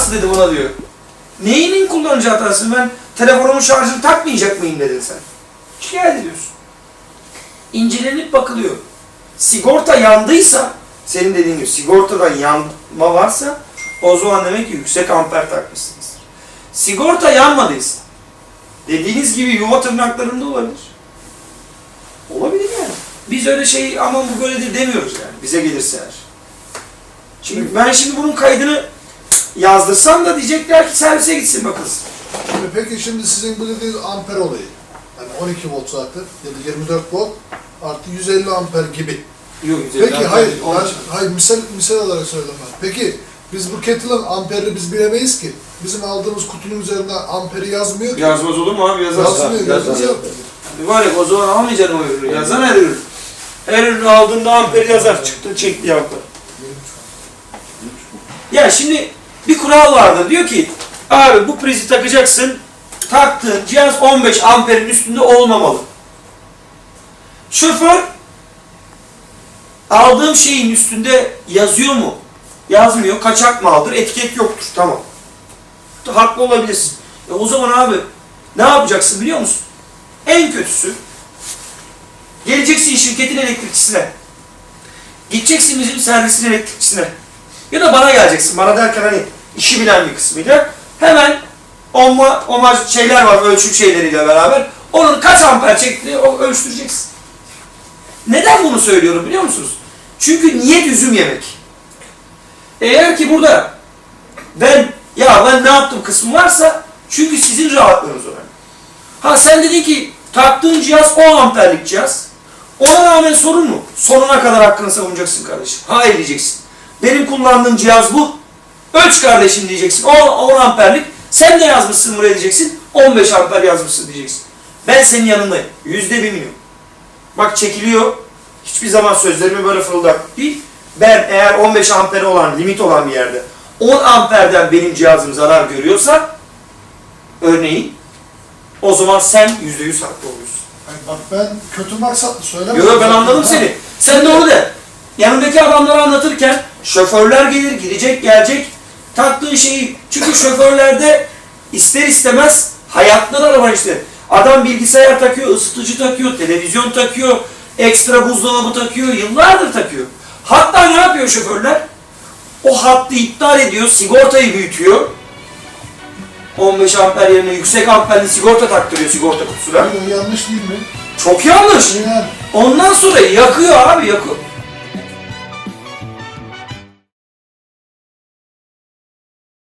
hatası dedi buna diyor. Neyinin kullanıcı hatası? Ben telefonumun şarjını takmayacak mıyım dedin sen. Şikayet ediyorsun. İncelenip bakılıyor. Sigorta yandıysa, senin dediğin gibi sigortadan yanma varsa o zaman demek ki yüksek amper takmışsınız. Sigorta yanmadıysa, dediğiniz gibi yuva tırnaklarında olabilir. Olabilir yani. Biz öyle şey ama bu böyledir demiyoruz yani bize gelirse eğer. Şimdi ben şimdi bunun kaydını yazdırsam da diyecekler ki servise gitsin bakılsın. Şimdi peki şimdi sizin bu dediğiniz amper olayı. Hani 12 volt zaten ya da 24 volt artı 150 amper gibi. Yok Peki hayır, ben, hayır misal, misal olarak söyledim ben. Peki biz bu kettle'ın amperini biz bilemeyiz ki. Bizim aldığımız kutunun üzerinde amperi yazmıyor ki. Yazmaz olur mu abi yazar. Yazmıyor, Yazar. yazmıyor. Mübarek o zaman almayacaksın o ürünü. Yazan her ürün. Her ürünü aldığında amperi yazar. Çıktı çekti amper. Ya şimdi bir kural vardır. Diyor ki abi bu prizi takacaksın. Taktığın cihaz 15 amperin üstünde olmamalı. Şoför aldığım şeyin üstünde yazıyor mu? Yazmıyor. Kaçak maldır. Etiket yoktur. Tamam. Haklı olabilirsin. E o zaman abi ne yapacaksın biliyor musun? En kötüsü geleceksin şirketin elektrikçisine. Gideceksin bizim servisin elektrikçisine. Ya da bana geleceksin. Bana derken hani işi bilen bir kısmıyla. Hemen oma, omaj şeyler var ölçüm şeyleriyle beraber. Onun kaç amper çektiğini ölçtüreceksin. Neden bunu söylüyorum biliyor musunuz? Çünkü niyet üzüm yemek. Eğer ki burada ben ya ben ne yaptım kısmı varsa çünkü sizin rahatlığınız önemli. Ha sen dedin ki taktığın cihaz 10 amperlik cihaz. Ona rağmen sorun mu? Sonuna kadar hakkını savunacaksın kardeşim. Hayır diyeceksin. Benim kullandığım cihaz bu. Ölç kardeşim diyeceksin. 10, 10 amperlik. Sen de yazmışsın buraya diyeceksin. 15 amper yazmışsın diyeceksin. Ben senin yanındayım. Yüzde bir milyon. Bak çekiliyor. Hiçbir zaman sözlerimi böyle fırıldak değil. Ben eğer 15 ampere olan, limit olan bir yerde 10 amperden benim cihazım zarar görüyorsa örneğin o zaman sen %100 haklı oluyorsun. Hayır, bak ben kötü maksatlı söylemedim. Yok ben anladım seni. Sen de onu de. Yanındaki adamlara anlatırken şoförler gelir, gidecek, gelecek. Taktığın şeyi. Çünkü şoförlerde ister istemez hayatları araba işte. Adam bilgisayar takıyor, ısıtıcı takıyor, televizyon takıyor, ekstra buzdolabı takıyor, yıllardır takıyor. Hatta ne yapıyor şoförler? O hattı iptal ediyor, sigortayı büyütüyor. 15 amper yerine yüksek amperli sigorta taktırıyor sigorta kutusuna. O yanlış değil mi? Çok yanlış. Yani Ondan sonra yakıyor abi yakıyor.